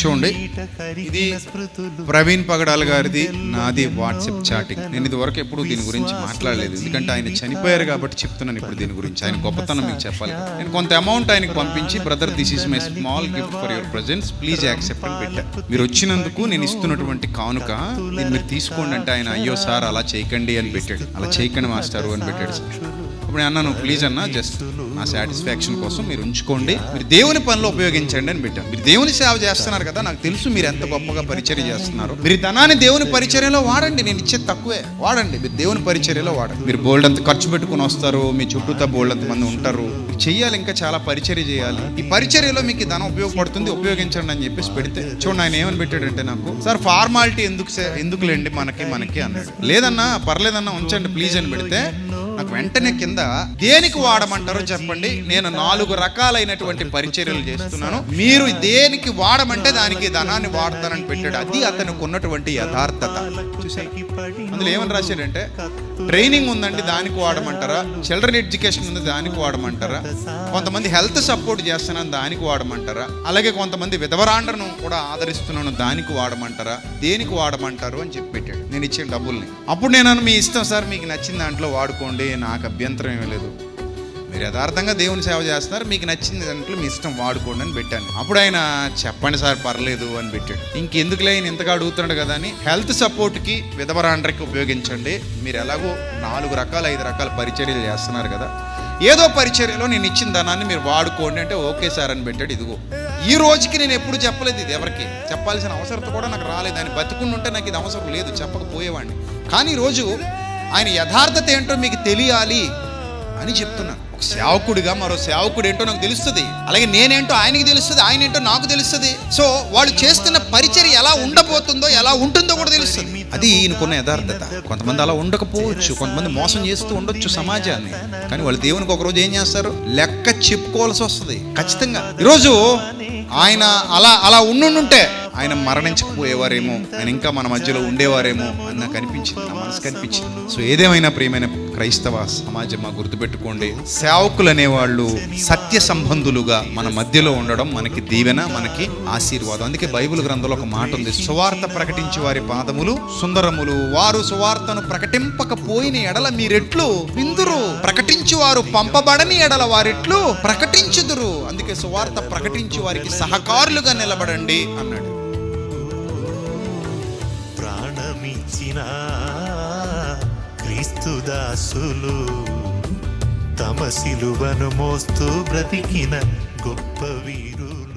చూడండి. ఇది ప్రవీణ్ పగడాల్ గారిది నాది వాట్సాప్ చాటింగ్. నేను ఇదివరకు ఎప్పుడు దీని గురించి మాట్లాడలేదు. ఎందుకంటే ఆయన చనిపోయారు కాబట్టి చెప్తున్నాను ఇప్పుడు దీని గురించి. ఆయన గొప్పతనం మీకు చెప్పాలి నేను కొంత అమౌంట్ ఆయనకు పంపించి brother this is my small gift for your presence please accept అని పెట్టా. మీరు వచ్చినందుకు నేను ఇస్తున్నటువంటి కానుక దీన్ని మీరు తీసుకోండి అంటే ఆయన అయ్యో సార్ అలా చేయకండి అని పెట్టాడు. అలా చేయకండి మాస్టారు అని పెట్టాడు సార్. అప్పుడు నేను అన్నాను ప్లీజ్ అన్న జస్ట్ నా సాటిస్ఫాక్షన్ కోసం మీరు ఉంచుకోండి. మీరు దేవుని పనిలో ఉపయోగించండి అని పెట్టాను. మీరు దేవుని సేవ చేస్తున్నారు కదా నాకు తెలుసు మీరు ఎంత గొప్పగా పరిచర్య చేస్తున్నారు. మీరు ధనాన్ని దేవుని పరిచర్యలో వాడండి నేను ఇచ్చేది తక్కువే. వాడండి మీరు దేవుని పరిచర్యలో వాడండి. మీరు బోల్డ్ అంత ఖర్చు పెట్టుకుని వస్తారు మీ చుట్టూ బోల్డ్ అంత మంది ఉంటారు. చెయ్యాలి ఇంకా చాలా పరిచర్య చేయాలి. ఈ పరిచర్యలో మీకు ధనం ఉపయోగపడుతుంది ఉపయోగించండి అని చెప్పేసి పెడితే చూడండి ఆయన ఏమని పెట్టాడంటే నాకు సార్ ఫార్మాలిటీ ఎందుకు ఎందుకులేండి మనకి మనకి అన్నాడు. లేదన్నా పర్లేదన్నా ఉంచండి ప్లీజ్ అని పెడితే వెంటనే కింద దేనికి వాడమంటారో చెప్పండి. నేను నాలుగు రకాలైనటువంటి పరిచర్యలు చేస్తున్నాను. మీరు దేనికి వాడమంటే దానికి ధనాన్ని వాడతానని పెట్టాడు. అది అతనికి ఉన్నటువంటి యథార్థత. అందులో ఏమని రాశాడంటే ట్రైనింగ్ ఉందండి దానికి వాడమంటారా? చిల్డ్రన్ ఎడ్యుకేషన్ ఉంది దానికి వాడమంటారా? కొంతమంది హెల్త్ సపోర్ట్ చేస్తున్నాను దానికి వాడమంటారా? అలాగే కొంతమంది విధవరాండ్రను కూడా ఆదరిస్తున్నాను దానికి వాడమంటారా? దేనికి వాడమంటారు? అని చెప్పి పెట్టాడు. నేను ఇచ్చిన డబ్బుల్ని. అప్పుడు నేను మీ ఇష్టం సార్ మీకు నచ్చిన దాంట్లో వాడుకోండి నాకు అభ్యంతరం ఏమీ లేదు. మీరు యథార్థంగా దేవుని సేవ చేస్తున్నారు. మీకు నచ్చింది దాంట్లో మీ ఇష్టం వాడుకోండి అని పెట్టాను. అప్పుడు ఆయన చెప్పండి సార్ పర్లేదు అని పెట్టాడు. ఇంకెందుకులే ఆయన ఇంతగా అడుగుతున్నాడు కదా అని హెల్త్ సపోర్ట్కి విధవరాండ్రకి ఉపయోగించండి. మీరు ఎలాగో నాలుగు రకాల ఐదు రకాల పరిచర్యలు చేస్తున్నారు కదా. ఏదో పరిచర్యలో నేను ఇచ్చిన ధనాన్ని మీరు వాడుకోండి అంటే ఓకే సార్ అని పెట్టాడు. ఇదిగో ఈ రోజుకి నేను ఎప్పుడు చెప్పలేదు ఇది ఎవరికి. చెప్పాల్సిన అవసరత కూడా నాకు రాలేదు. ఆయన బతుకుంటుంటే నాకు ఇది అవసరం లేదు చెప్పకపోయేవాడిని. కానీ ఈరోజు ఆయన యథార్థత ఏంటో మీకు తెలియాలి అని చెప్తున్నాను ఒక సేవకుడిగా మరో సేవకుడు ఏంటో నాకు తెలుస్తుంది. అలాగే నేనేంటో ఆయనకి తెలుస్తుంది ఆయన ఏంటో నాకు తెలుస్తుంది. సో వాళ్ళు చేస్తున్న పరిచర్య ఎలా ఉండబోతుందో ఎలా ఉంటుందో కూడా తెలుస్తుంది. అది ఈయనకున్న యథార్థత. కొంతమంది అలా ఉండకపోవచ్చు కొంతమంది మోసం చేస్తూ ఉండొచ్చు సమాజాన్ని. కానీ వాళ్ళు దేవునికి ఒకరోజు ఏం చేస్తారు? లెక్క చెప్పుకోవాల్సి వస్తుంది ఖచ్చితంగా. ఈరోజు ఆయన అలా అలా ఉండుంటే ఆయన మరణించకపోయేవారేమో ఆయన ఇంకా మన మధ్యలో ఉండేవారేమో అని నాకు అనిపించింది నా మనసు కనిపించింది సో ఏదేమైనా ప్రియమైన క్రైస్తవ సమాజం మా గుర్తుపెట్టుకోండి. సేవకులు అనేవాళ్ళు సత్య సంబంధులుగా మన మధ్యలో ఉండడం మనకి దీవెన మనకి ఆశీర్వాదం. అందుకే బైబిల్ గ్రంథంలో ఒక మాట ఉంది సువార్త ప్రకటించి వారి పాదములు సుందరములు వారు సువార్తను ప్రకటింపకపోయిన ఎడల మీరెట్లు విందురు. ప్రకటించి వారు పంపబడని ఎడల వారిట్లు ప్రకటించుదురు. అందుకే సువార్త ప్రకటించి వారికి సహకారులుగా నిలబడండి అన్నాడు. ఇచ్చిన క్రీస్తుదాసులు తమ సిలువను మోస్తూ బ్రతికిన గొప్ప వీరులు.